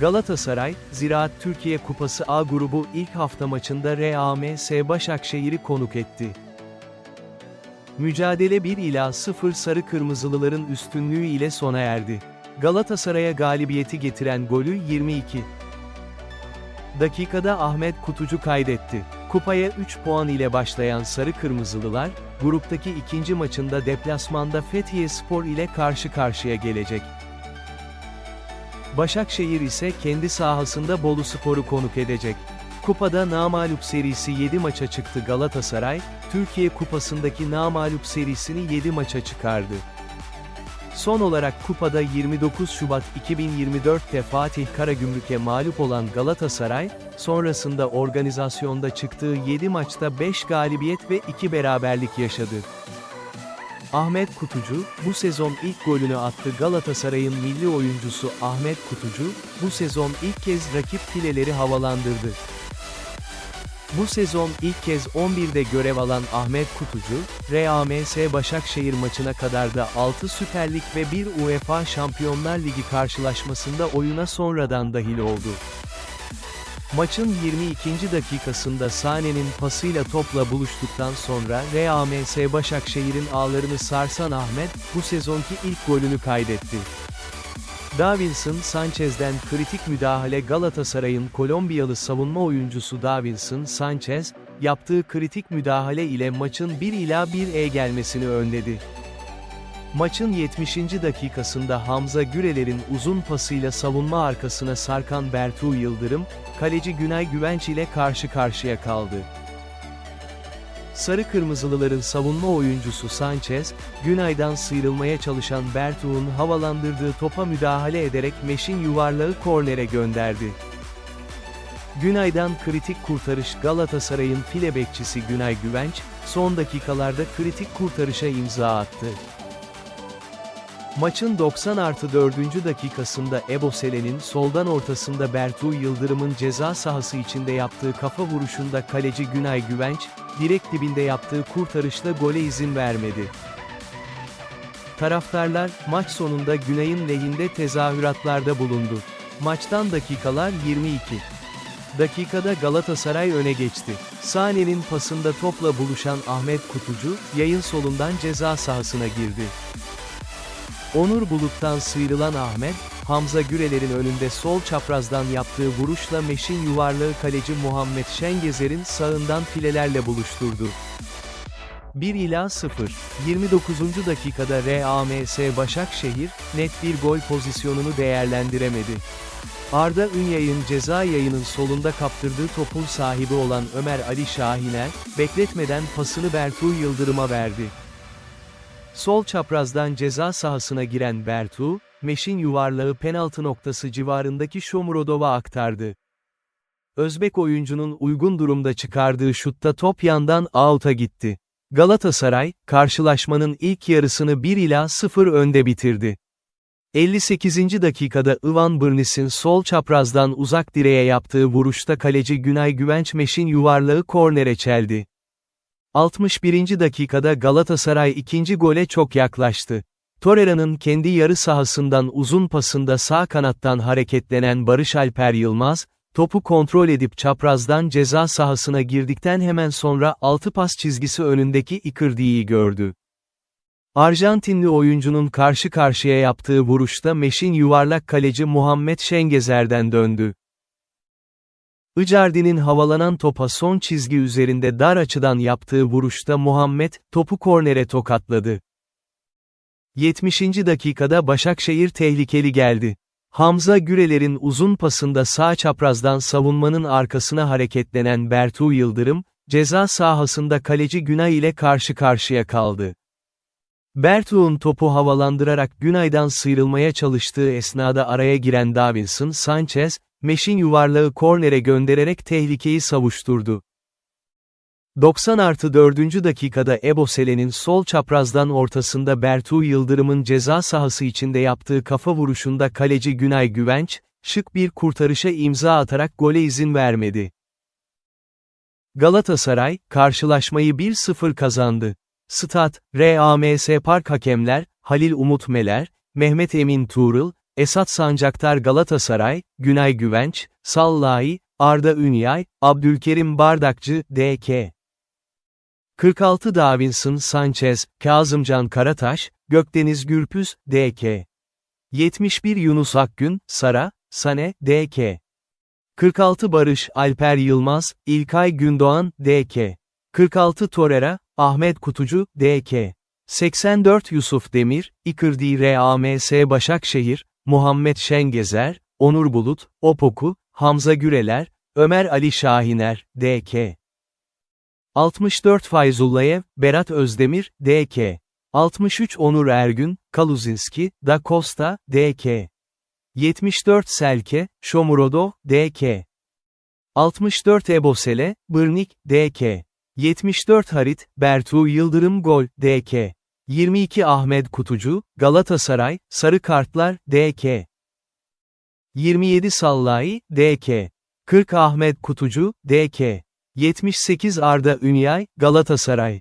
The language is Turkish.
Galatasaray, Ziraat Türkiye Kupası A grubu ilk hafta maçında RAMS Başakşehir'i konuk etti. Mücadele 1 ila 0 sarı kırmızılıların üstünlüğü ile sona erdi. Galatasaray'a galibiyeti getiren golü 22 dakikada Ahmet Kutucu kaydetti. Kupaya 3 puan ile başlayan sarı kırmızılılar, gruptaki ikinci maçında deplasmanda Fethiye Spor ile karşı karşıya gelecek. Başakşehir ise kendi sahasında Bolu Spor'u konuk edecek. Kupada namalup serisi 7 maça çıktı Galatasaray, Türkiye Kupası'ndaki namalup serisini 7 maça çıkardı. Son olarak kupada 29 Şubat 2024'te Fatih Karagümrük'e mağlup olan Galatasaray, sonrasında organizasyonda çıktığı 7 maçta 5 galibiyet ve 2 beraberlik yaşadı. Ahmet Kutucu, bu sezon ilk golünü attı Galatasaray'ın milli oyuncusu Ahmet Kutucu, bu sezon ilk kez rakip fileleri havalandırdı. Bu sezon ilk kez 11'de görev alan Ahmet Kutucu, RAMS Başakşehir maçına kadar da 6 Süper Lig ve 1 UEFA Şampiyonlar Ligi karşılaşmasında oyuna sonradan dahil oldu. Maçın 22. dakikasında Sane'nin pasıyla topla buluştuktan sonra RAMS Başakşehir'in ağlarını sarsan Ahmet, bu sezonki ilk golünü kaydetti. Davinson Sanchez'den kritik müdahale Galatasaray'ın Kolombiyalı savunma oyuncusu Davinson Sanchez, yaptığı kritik müdahale ile maçın 1 ila 1'e gelmesini önledi. Maçın 70. dakikasında Hamza Güreler'in uzun pasıyla savunma arkasına sarkan Bertu Yıldırım, kaleci Günay Güvenç ile karşı karşıya kaldı. Sarı Kırmızılıların savunma oyuncusu Sanchez, Günay'dan sıyrılmaya çalışan Bertuğ'un havalandırdığı topa müdahale ederek Meş'in yuvarlağı kornere gönderdi. Günay'dan kritik kurtarış Galatasaray'ın file bekçisi Günay Güvenç, son dakikalarda kritik kurtarışa imza attı. Maçın 90 artı 4. dakikasında Ebosele'nin soldan ortasında Bertu Yıldırım'ın ceza sahası içinde yaptığı kafa vuruşunda kaleci Günay Güvenç, direkt dibinde yaptığı kurtarışla gole izin vermedi. Taraftarlar, maç sonunda Günay'ın lehinde tezahüratlarda bulundu. Maçtan dakikalar 22. Dakikada Galatasaray öne geçti. Sane'nin pasında topla buluşan Ahmet Kutucu, yayın solundan ceza sahasına girdi. Onur Bulut'tan sıyrılan Ahmet, Hamza Güreler'in önünde sol çaprazdan yaptığı vuruşla Meş'in yuvarlağı kaleci Muhammed Şengezer'in sağından filelerle buluşturdu. 1 ila 0. 29. dakikada RAMS Başakşehir, net bir gol pozisyonunu değerlendiremedi. Arda Ünyay'ın ceza yayının solunda kaptırdığı topun sahibi olan Ömer Ali Şahiner, bekletmeden pasını Bertu Yıldırım'a verdi. Sol çaprazdan ceza sahasına giren Bertu, Meş'in yuvarlağı penaltı noktası civarındaki Shomurodov'a aktardı. Özbek oyuncunun uygun durumda çıkardığı şutta top yandan out'a gitti. Galatasaray, karşılaşmanın ilk yarısını 1 ila 0 önde bitirdi. 58. dakikada Ivan Brnis'in sol çaprazdan uzak direğe yaptığı vuruşta kaleci Günay Güvenç Meş'in yuvarlağı kornere çeldi. 61. dakikada Galatasaray ikinci gole çok yaklaştı. Torreira'nın kendi yarı sahasından uzun pasında sağ kanattan hareketlenen Barış Alper Yılmaz, topu kontrol edip çaprazdan ceza sahasına girdikten hemen sonra 6 pas çizgisi önündeki Icardi'yi gördü. Arjantinli oyuncunun karşı karşıya yaptığı vuruşta Meş'in yuvarlak kaleci Muhammed Şengezer'den döndü. Icardi'nin havalanan topa son çizgi üzerinde dar açıdan yaptığı vuruşta Muhammed, topu kornere tokatladı. 70. dakikada Başakşehir tehlikeli geldi. Hamza Güreler'in uzun pasında sağ çaprazdan savunmanın arkasına hareketlenen Bertu Yıldırım, ceza sahasında kaleci Günay ile karşı karşıya kaldı. Bertu'nun topu havalandırarak Günay'dan sıyrılmaya çalıştığı esnada araya giren Davinson Sanchez, Meş'in yuvarlağı kornere göndererek tehlikeyi savuşturdu. 90 artı 4. dakikada Ebosele'nin sol çaprazdan ortasında Bertu Yıldırım'ın ceza sahası içinde yaptığı kafa vuruşunda kaleci Günay Güvenç, şık bir kurtarışa imza atarak gole izin vermedi. Galatasaray, karşılaşmayı 1-0 kazandı. Stat, RAMS Park hakemler, Halil Umut Meler, Mehmet Emin Tuğrul, Esat Sancaktar Galatasaray, Günay Güvenç, Sallai, Arda Ünyay, Abdülkerim Bardakçı, D.K. 46 Davinson Sanchez, Kazımcan Karataş, Gökdeniz Gürpüz, D.K. 71 Yunus Akgün, Sara, Sane, D.K. 46 Barış Alper Yılmaz, İlkay Gündoğan, D.K. 46 Torera, Ahmet Kutucu, D.K. 84 Yusuf Demir, İkırdi RAMS Başakşehir, Muhammed Şengezer, Onur Bulut, Opoku, Hamza Güreler, Ömer Ali Şahiner, D.K. 64 Fayzullayev, Berat Özdemir, D.K. 63 Onur Ergün, Kaluzinski, Da Costa, D.K. 74 Selke, Shomurodov, D.K. 64 Ebosele, Bırnik, D.K. 74 Harit, Bertu Yıldırım Gol, D.K. 22 Ahmet Kutucu, Galatasaray, Sarı Kartlar, D.K. 27 Sallai, D.K. 40 Ahmet Kutucu, D.K. 78 Arda Ünyay, Galatasaray.